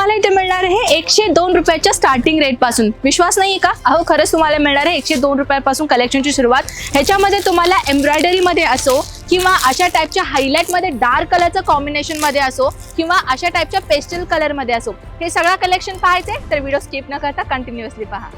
तुम्हाला इथे मिळणार आहे एकशे दोन रुपयाच्या स्टार्टिंग रेटपासून. विश्वास नाही का? अहो खरंच तुम्हाला मिळणार आहे एकशे दोन रुपयापासून कलेक्शनची सुरुवात. ह्याच्यामध्ये तुम्हाला एम्ब्रॉयडरी मध्ये असो किंवा अशा टाईपच्या हायलाईटमध्ये डार्क कलरचं कॉम्बिनेशनमध्ये असो किंवा अशा टाईपच्या पेस्टल कलरमध्ये असो हे सगळं कलेक्शन पाहायचे? तर व्हिडिओ स्किप न करता कंटिन्युअसली पहा.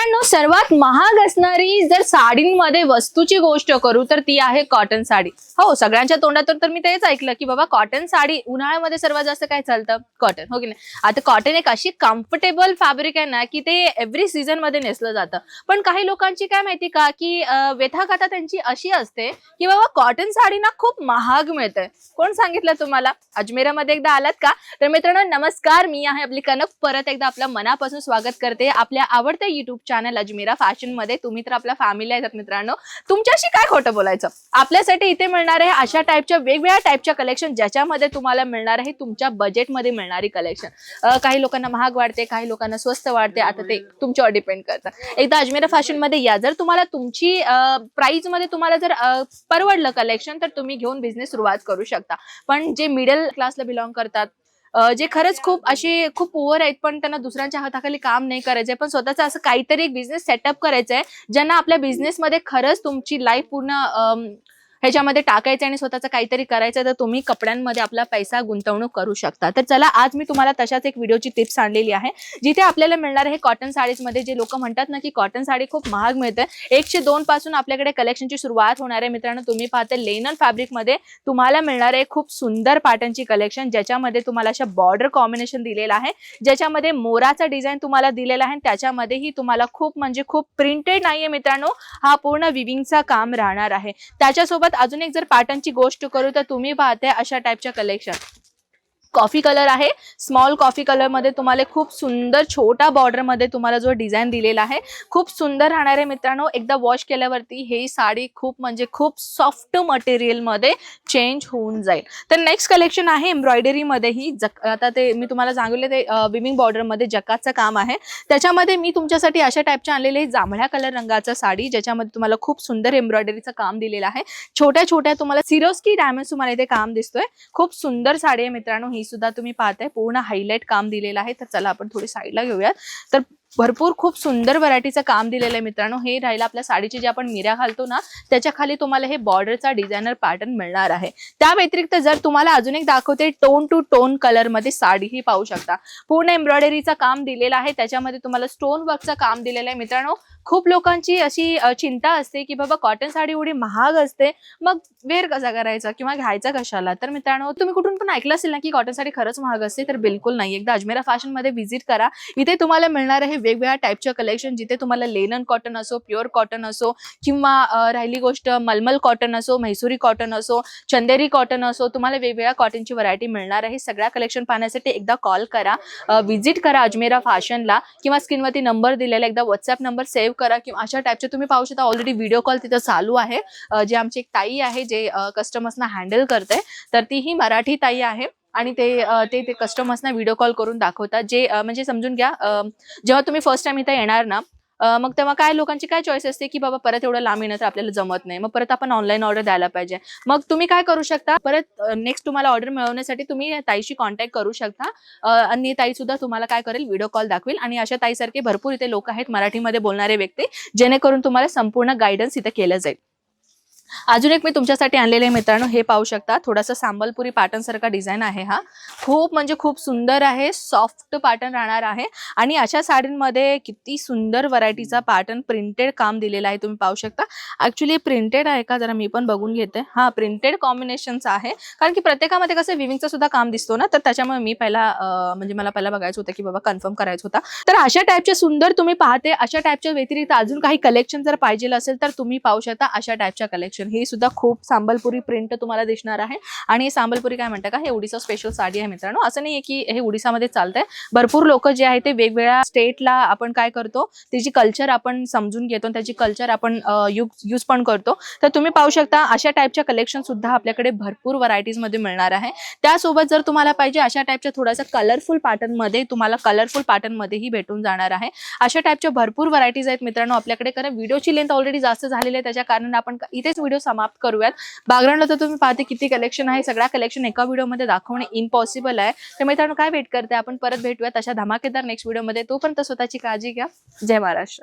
मित्रांनो सर्वात महाग असणारी जर साडींमध्ये वस्तूची गोष्ट करू तर ती आहे कॉटन साडी. हो सगळ्यांच्या तोंडातून तर मी तेच ऐकलं की बाबा कॉटन साडी उन्हाळ्यामध्ये सर्वात जास्त काय चालतं? कॉटन हो की नाही? आता कॉटन एक अशी कम्फर्टेबल फॅब्रिक आहे ना की ते एव्हरी सीझनमध्ये नेसलं जातं. पण काही लोकांची काय माहिती का की अं, व्यथा कथा त्यांची अशी असते की बाबा कॉटन साडी ना खूप महाग मिळते कोण सांगितलं तुम्हाला? अजमेरामध्ये एकदा आलात का? तर मित्रांनो नमस्कार मी आहे आपली कनक. परत एकदा आपल्या मनापासून स्वागत करते आपल्या आवडत्या युट्यूब चॅनल अजमेरा फॅशनमध्ये. तुम्ही तर आपल्या फॅमिली आहेत मित्रांनो. तुमच्याशी काय खोटं बोलायचं? आपल्यासाठी इथे मिळणार आहे अशा टाईपच्या वेगवेगळ्या टाईपच्या कलेक्शन ज्याच्यामध्ये तुम्हाला मिळणार आहे तुमच्या बजेटमध्ये मिळणारी कलेक्शन काही लोकांना महाग वाटते काही लोकांना स्वस्त वाटते आता ते तुमच्यावर डिपेंड करतं एकदा अजमेरा फॅशनमध्ये या. जर तुम्हाला तुमची प्राइसमध्ये तुम्हाला जर परवडलं कलेक्शन तर तुम्ही घेऊन बिझनेस सुरुवात करू शकता. पण जे मिडल क्लासला बिलॉंग करतात जे खरंच खूप असे खूप ओव्हर आहेत पण त्यांना दुसऱ्यांच्या हाताखाली काम नाही करायचंय. पण स्वतःचं असं काहीतरी एक बिझनेस सेटअप करायचंय ज्यांना आपल्या बिझनेसमध्ये खरंच तुमची लाईफ पूर्ण ह्याच्यामध्ये टाकायचं आणि स्वतःचं काहीतरी करायचं तर तुम्ही कपड्यांमध्ये आपला पैसा गुंतवणूक करू शकता. तर चला आज मी तुम्हाला तशाच एक व्हिडिओची टिप्स आणलेली आहे. जिथे आपल्याला मिळणार आहे कॉटन साडीजमध्ये जे लोक म्हणतात ना की कॉटन साडी खूप महाग मिळते एकशे दोन पासून आपल्याकडे कलेक्शनची सुरुवात होणार आहे. मित्रांनो तुम्ही पाहते लेनन फॅब्रिकमध्ये तुम्हाला मिळणार आहे खूप सुंदर पॅटर्नची कलेक्शन ज्याच्यामध्ये तुम्हाला अशा बॉर्डर कॉम्बिनेशन दिलेलं आहे. ज्याच्यामध्ये मोराचा डिझाईन तुम्हाला दिलेला आहे आणि त्याच्यामध्येही तुम्हाला खूप म्हणजे खूप प्रिंटेड नाहीये मित्रांनो. हा पूर्ण विविंगचा काम राहणार आहे. त्याच्यासोबत अजून एक जर पॅटर्नची गोष्ट करू तर तुम्ही पाहते अशा टाईपच्या कलेक्शन कॉफी कलर आहे. स्मॉल कॉफी कलरमध्ये तुम्हाला खूप सुंदर छोटा बॉर्डरमध्ये तुम्हाला जो डिझाईन दिलेला आहे खूप सुंदर राहणार आहे मित्रांनो एकदा वॉश केल्यावरती ही साडी खूप म्हणजे खूप सॉफ्ट मटेरियलमध्ये चेंज होऊन जाईल. तर नेक्स्ट कलेक्शन आहे एम्ब्रॉयडरी मध्येही जक आता ते मी तुम्हाला सांगितले ते विमिंग बॉर्डरमध्ये जकाचं काम आहे. त्याच्यामध्ये मी तुमच्यासाठी अशा टाईपच्या आणलेले जांभळ्या कलर रंगाचा साडी ज्याच्यामध्ये तुम्हाला खूप सुंदर एम्ब्रॉयडरीचं काम दिलेलं आहे. छोट्या छोट्या तुम्हाला सिरोस्की डायमंड तुम्हाला इथे काम दिसतोय. खूप सुंदर साडी आहे मित्रांनो ही सुद्धा तुम्ही पाहताय. पूर्ण हायलाइट काम दिलेलं आहे. तर चला आपण थोडी साईडला घेऊयात. तर भरपूर खूप सुंदर व्हरायटीचं काम दिलेलं आहे मित्रांनो. हे राहिलं आपल्या साडीची जे आपण मिऱ्या घालतो ना त्याच्याखाली तुम्हाला हे बॉर्डरचा डिझायनर पॅटर्न मिळणार आहे. त्या व्यतिरिक्त जर तुम्हाला अजून एक दाखवते टोन टू टोन कलरमध्ये पाहू शकता. पूर्ण एम्ब्रॉयडरीचं काम दिलेलं आहे त्याच्यामध्ये तुम्हाला स्टोन वर्कचं काम दिलेलं आहे मित्रांनो. खूप लोकांची अशी चिंता असते की बाबा कॉटन साडी एवढी महाग असते मग वेअर कसा करायचा किंवा घ्यायचा कशाला? तर मित्रांनो तुम्ही कुठून पण ऐकलं असेल ना की कॉटन साडी खरंच महाग असते तर बिलकुल नाही. एकदा अजमेरा फॅशनमध्ये व्हिजिट करा. इथे तुम्हाला मिळणार आहे वेगवेगळ्या टाईपच्या कलेक्शन जिथे तुम्हाला लेनन कॉटन असो प्युअर कॉटन असो किंवा राहिली गोष्ट मलमल कॉटन असो म्हैसुरी कॉटन असो चंदेरी कॉटन असो तुम्हाला वेगवेगळ्या कॉटनची व्हरायटी मिळणार आहे. सगळ्या कलेक्शन पाहण्यासाठी एकदा कॉल करा. व्हिजिट करा अजमेरा फॅशनला किंवा स्क्रीनवरती नंबर दिलेला एकदा व्हॉट्सअप नंबर सेव्ह करा किंवा अशा टाईपचे तुम्ही पाहू शकता. ऑलरेडी व्हिडिओ कॉल तिथं चालू आहे. जे आमची एक ताई आहे जे कस्टमर्सना हँडल करते तर ती ही मराठी ताई आहे. आणि ते ते ते कस्टमर्सना व्हिडिओ कॉल करून दाखवतात जे म्हणजे समजून घ्या जेव्हा तुम्ही फर्स्ट टाइम इथं येणार ना मग तेव्हा काय लोकांची काय चॉईस असते की बाबा परत एवढं लांब येणं तर आपल्याला जमत नाही मग परत आपण ऑनलाईन ऑर्डर द्यायला पाहिजे. मग तुम्ही काय करू शकता परत नेक्स्ट तुम्हाला ऑर्डर मिळवण्यासाठी तुम्ही ताईशी कॉन्टॅक्ट करू शकता आणि ताई सुद्धा तुम्हाला काय करेल व्हिडिओ कॉल दाखवेल आणि अशा ताईसारखे भरपूर इथे लोक आहेत मराठीमध्ये बोलणारे व्यक्ती जेणेकरून तुम्हाला संपूर्ण गायडन्स इथे केलं जाईल. अजून एक मी तुमच्यासाठी आणलेले मित्रांनो हे पाहू शकता. थोडासा सांबलपुरी पॅटर्न सारखा डिझाईन आहे हा. खूप म्हणजे खूप सुंदर आहे सॉफ्ट पॅटर्न राहणार आहे. आणि अशा साडींमध्ये किती सुंदर व्हरायटीचा पॅटर्न प्रिंटेड काम दिलेला आहे तुम्ही पाहू शकता. ऍक्च्युली प्रिंटेड आहे का? जरा मी पण बघून घेते. हा प्रिंटेड कॉम्बिनेशनचा आहे. कारण की प्रत्येकामध्ये कसं विविंगचं सुद्धा काम दिसतो ना? तर त्याच्यामुळे मी पहिला म्हणजे मला पहिला बघायचं होतं की बाबा कन्फर्म करायचं होता. तर अशा टाईपचे सुंदर तुम्ही पाहते. अशा टाईपच्या व्यतिरिक्त अजून काही कलेक्शन जर पाहिजे असेल तर तुम्ही पाहू शकता. अशा टाईपच्या कलेक्शन कलेक्शन. ही सुद्धा खूप सांबलपुरी प्रिंट तुम्हाला दिसणार आहे. आणि हे सांबलपुरी काय म्हणतात का हे उडीसा स्पेशल साडी आहे मित्रांनो. असं नाही की हे उडीसामध्ये चालतंय. भरपूर लोक जे आहे ते वेगवेगळ्या स्टेटला आपण काय करतो त्याची कल्चर आपण समजून घेतो त्याची कल्चर आपण यूज पण करतो. तर तुम्ही पाहू शकता अशा टाईपच्या कलेक्शन सुद्धा आपल्याकडे भरपूर व्हरायटीजमध्ये मिळणार आहे. त्यासोबत जर तुम्हाला पाहिजे अशा टाईपच्या थोडासा कलरफुल पॅटर्नमध्ये तुम्हाला कलरफुल पॅटर्नमध्येही भेटून जाणार आहे. अशा टाईपच्या भरपूर व्हरायटीज आहेत मित्रांनो आपल्याकडे. कारण व्हिडिओची लेंथ ऑलरेडी जास्त झालेली आहे त्याच्या कारण आपण इथेच व्हिडिओ समाप्त करूयात. बागरणला तर तुम्ही पाहते किती कलेक्शन आहे. सगळ्या कलेक्शन एका व्हिडिओमध्ये दाखवणे इम्पॉसिबल आहे. तर मित्रांनो काय वेट करते? आपण परत भेटूयात अशा धमाकेदार नेक्स्ट व्हिडिओमध्ये तोपर्यंत स्वतःची काळजी घ्या. जय महाराष्ट्र.